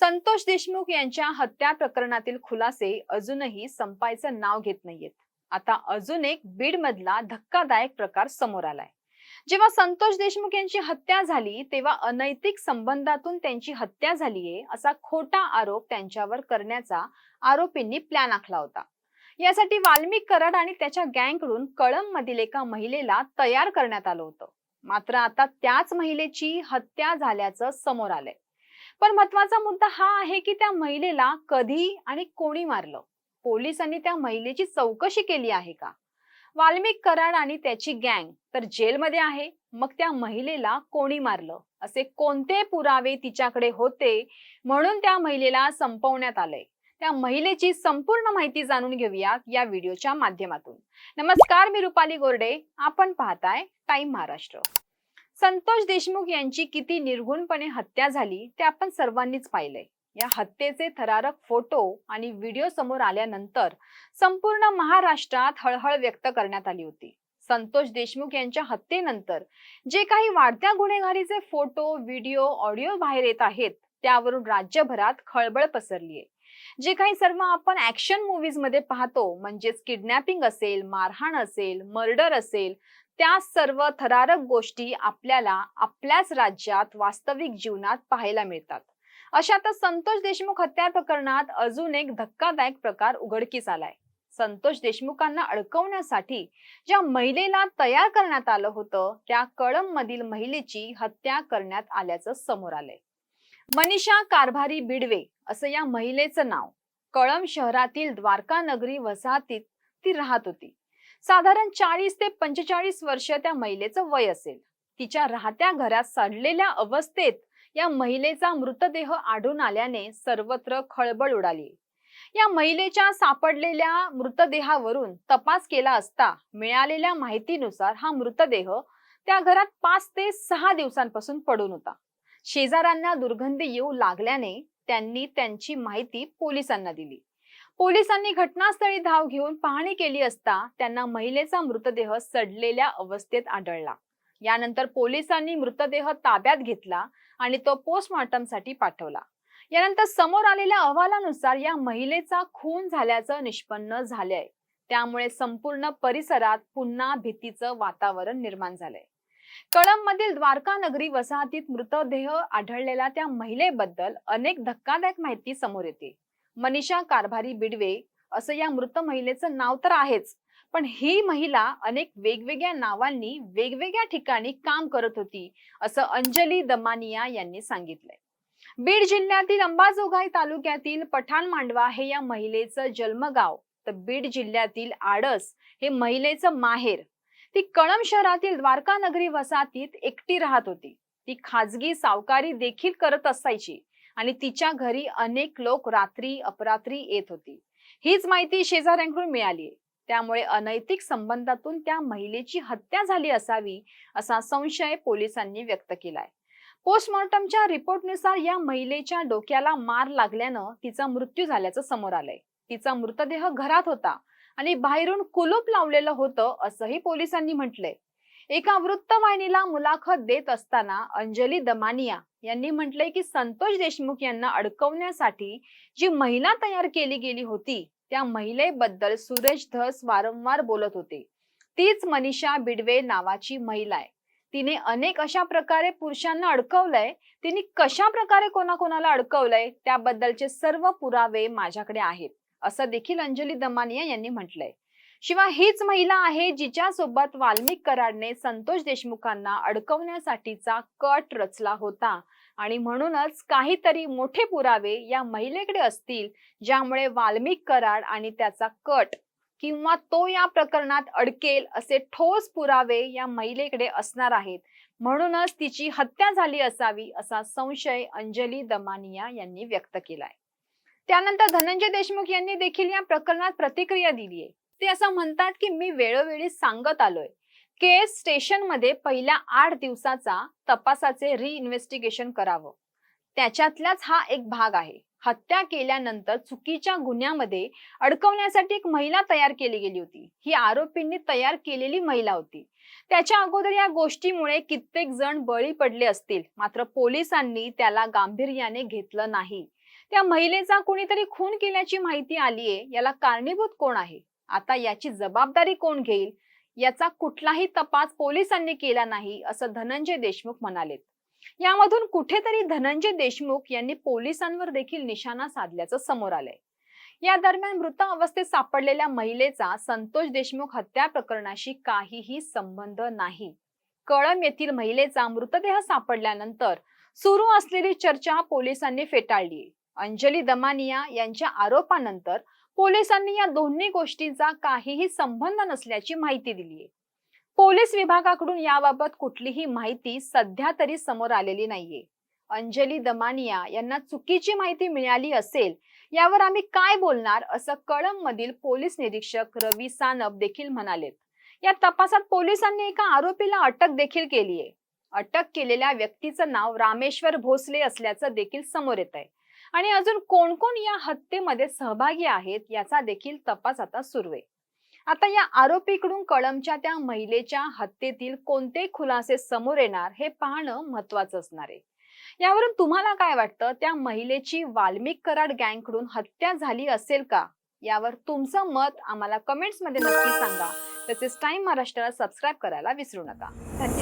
संतोष देशमुख यांच्या हत्या प्रकरणातील खुलासे अजूनही संपायचं नाव घेत नाहीयेत. आता अजून एक बीड मधला धक्कादायक प्रकार समोर आलाय. जेव्हा संतोष देशमुख यांची हत्या झाली तेव्हा अनैतिक संबंधातून त्यांची हत्या झालीये असा खोटा आरोप त्यांच्यावर करण्याचा आरोपींनी प्लॅन आखला होता. यासाठी वाल्मिक कराड आणि त्याच्या गँगकडून कळंब मधील एका महिलेला तयार करण्यात आलं होतं. मात्र आता त्याच महिलेची हत्या झाल्याचं समोर आलंय. पण महत्त्वाचा मुद्दा हा आहे की त्या महिलेला कधी आणि कोणी मारलं? पोलिसांनी त्या महिलेची चौकशी केली आहे का? वाल्मिक कराड आणि त्याची गँग तर जेलमध्ये आहे मग त्या महिलेला कोणी मारलं? असे कोणते पुरावे तिच्याकडे होते म्हणून त्या महिलेला संपवण्यात आलंय? त्या महिलेची संपूर्ण माहिती जाणून घेऊयात या व्हिडिओच्या माध्यमातून. नमस्कार मी रुपाली गोरडे. आपण पाहताय टाइम महाराष्ट्र. संतोष देशमुख यांची किती निर्गुणपणे हत्या झाली ते आपण सर्वांनीच पाहिलंय. या हत्येचे थरारक फोटो आणि व्हिडिओ समोर आल्यानंतर संपूर्ण महाराष्ट्रात हळहळ व्यक्त करण्यात आली होती. संतोष देशमुख यांच्या हत्येनंतर जे काही वाढत्या गुन्हेगारीचे फोटो व्हिडिओ ऑडिओ बाहेर येत आहेत त्यावरून राज्यभरात खळबळ पसरली आहे जे काही सर्व आपण ऍक्शन मूवीजमध्ये पाहतो म्हणजेच किडनॅपिंग असेल मारहाण असेल मर्डर असेल त्या सर्व थरारक गोष्टी आपल्याला आपल्याच राज्यात वास्तविक जीवनात पाहायला मिळतात. अशातच संतोष देशमुख हत्या प्रकरणात अजून एक धक्कादायक प्रकार उघडकीस आलाय. संतोष देशमुखांना अडकवण्यासाठी ज्या महिलेला तयार करण्यात आलं होतं त्या कळम मधील महिलेची हत्या करण्यात आल्याचं समोर आलंय. मनीषा कारभारी बिडवे असं या महिलेचं नाव कळंब शहरातील द्वारका नगरी वसाहतीत ती राहत होती. साधारण चाळीस ते पंचेचाळीस वर्ष त्या महिलेचं वय असेल. तिच्या राहत्या घरात सडलेल्या अवस्थेत या महिलेचा मृतदेह आढळून आल्याने सर्वत्र खळबळ उडाली. या महिलेच्या सापडलेल्या मृतदेहावरून तपास केला असता मिळालेल्या माहितीनुसार हा मृतदेह त्या घरात पाच ते सहा दिवसांपासून पडून होता. शेजाऱ्यांना दुर्गंधी येऊ लागल्याने त्यांनी त्यांची माहिती पोलिसांना दिली. पोलिसांनी घटनास्थळी धाव घेऊन पाहणी केली असता त्यांना महिलेचा मृतदेह सडलेल्या अवस्थेत आढळला. यानंतर पोलिसांनी मृतदेह ताब्यात घेतला आणि तो पोस्टमॉर्टमसाठी पाठवला. यानंतर समोर आलेल्या अहवालानुसार या महिलेचा खून झाल्याचं निष्पन्न झालंय. त्यामुळे संपूर्ण परिसरात पुन्हा भीतीचं वातावरण निर्माण झालंय. कळंबमधील द्वारका नगरी वसाहतीत मृतदेह आढळलेल्या त्या महिलेबद्दल अनेक धक्कादायक माहिती समोर येते. मनीषा कारभारी बिडवे असं या मृत महिलेचं नाव तर आहेच. पण ही महिला अनेक वेगवेगळ्या नावांनी वेगवेगळ्या ठिकाणी काम करत होती असं अंजली दमानिया यांनी सांगितलंय. बीड जिल्ह्यातील अंबाजोगाई तालुक्यातील पठाण मांडवा हे या महिलेचं जन्मगाव तर बीड जिल्ह्यातील आडस हे महिलेचं माहेर. ती कळम शहरातील द्वारका नगरी वसाहतीत एकटी राहत होती. ती खाजगी सावकारी देखील करत असायची. आणि तिच्या घरी अनेक लोक रात्री अपरात्री येत होती. हीच माहिती शेजाऱ्यांकडून मिळाली. त्यामुळे अनैतिक संबंधातून त्या महिलेची हत्या झाली असावी असा संशय पोलिसांनी व्यक्त केलाय. पोस्टमॉर्टमच्या रिपोर्टनुसार या महिलेच्या डोक्याला मार लागल्यानं तिचा मृत्यू झाल्याचं समोर आलंय. तिचा मृतदेह घरात होता आणि बाहेरून कुलूप लावलेलं होतं असंही पोलिसांनी म्हटलंय. एका वृत्तवाहिनीला मुलाखत देत असताना अंजली दमानिया यांनी म्हटलंय की संतोष देशमुख यांना अडकवण्यासाठी जी महिला तयार केली गेली होती त्या महिलेबद्दल सुरेश धस वारंवार बोलत होते. तीच मनीषा बिडवे नावाची महिला आहे. तिने अनेक अशा प्रकारे पुरुषांना अडकवलंय. तिने कशा प्रकारे कोणाकोणाला अडकवलंय त्याबद्दलचे सर्व पुरावे माझ्याकडे आहेत असं देखील अंजली दमानिया यांनी म्हटलंय. शिवाय हीच महिला आहे जिच्या सोबत वाल्मिक कराडने संतोष देशमुखांना अडकवण्यासाठीचा कट रचला होता. आणि म्हणूनच काहीतरी मोठे पुरावे या महिलेकडे असतील ज्यामुळे वाल्मिक कराड आणि त्याचा कट किंवा तो या प्रकरणात अडकेल असे ठोस पुरावे या महिलेकडे असणार आहेत. म्हणूनच तिची हत्या झाली असावी असा संशय अंजली दमानिया यांनी व्यक्त केलाय. त्यानंतर धनंजय देशमुख यांनी देखील या प्रकरणात प्रतिक्रिया दिली आहे ते असं म्हणतात की मी वेळोवेळी सांगत आलोय. केस स्टेशनमध्ये पहिल्या आठ दिवसाचा तपासाचे रिइन्व्हेस्टिगेशन करावं. त्याच्यातलाच हा एक भाग आहे. हत्या केल्यानंतर चुकीच्या गुन्ह्यामध्ये अडकवण्यासाठी एक महिला तयार केली गेली होती. ही आरोपींनी तयार केलेली महिला होती. त्याच्या अगोदर या गोष्टीमुळे कित्येक जण बळी पडले असतील. मात्र पोलिसांनी त्याला गांभीर्याने घेतलं नाही. त्या महिलेचा कोणीतरी खून केल्याची माहिती आलीये. याला कारणीभूत कोण आहे? आता याची जबाबदारी कोण घेईल? याचा कुठलाही तपास पोलिसांनी केला नाही असं धनंजय देशमुख म्हणालेत. यामधून कुठेतरी धनंजय देशमुख यांनी पोलिसांवर देखील निशाणा साधल्याचं समोर आलंय. या दरम्यान मृत अवस्थेत सापडलेल्या महिलेचा संतोष देशमुख हत्या प्रकरणाशी काहीही संबंध नाही. कळम येथील महिलेचा मृतदेह सापडल्यानंतर सुरू असलेली चर्चा पोलिसांनी फेटाळली. अंजली दमानिया यांच्या आरोपानंतर पोलिसांनी या दोन्ही गोष्टींचा काहीही संबंध नसल्याची माहिती दिली आहे. पोलीस विभागाकडून याबाबत कुठलीही माहिती सध्या तरी समोर आलेली नाहीये. अंजली दमानिया यांना चुकीची माहिती मिळाली असेल यावर आम्ही काय बोलणार असं कळंब मधील पोलीस निरीक्षक रवी सानप देखील म्हणालेत. या तपासात पोलिसांनी एका आरोपीला अटक देखील केली आहे. अटक केलेल्या व्यक्तीचं नाव रामेश्वर भोसले असल्याचं देखील समोर येत आहे आणि अजून कोण कोण या हत्येमध्ये सहभागी आहेत याचा देखील तपास आता सुरू आहे. आता या आरोपीकडून कळमच्या त्या महिलेच्या हत्येतील कोणते खुलासे समोर येणार हे पाहणं महत्वाचं असणार आहे. यावरून तुम्हाला काय वाटतं? त्या महिलेची वाल्मिक कराड गँगकडून हत्या झाली असेल का? यावर तुमचं मत आम्हाला कमेंट्समध्ये नक्की सांगा. तसेच टाइम महाराष्ट्राला सबस्क्राईब करायला विसरू नका. धन्यवाद.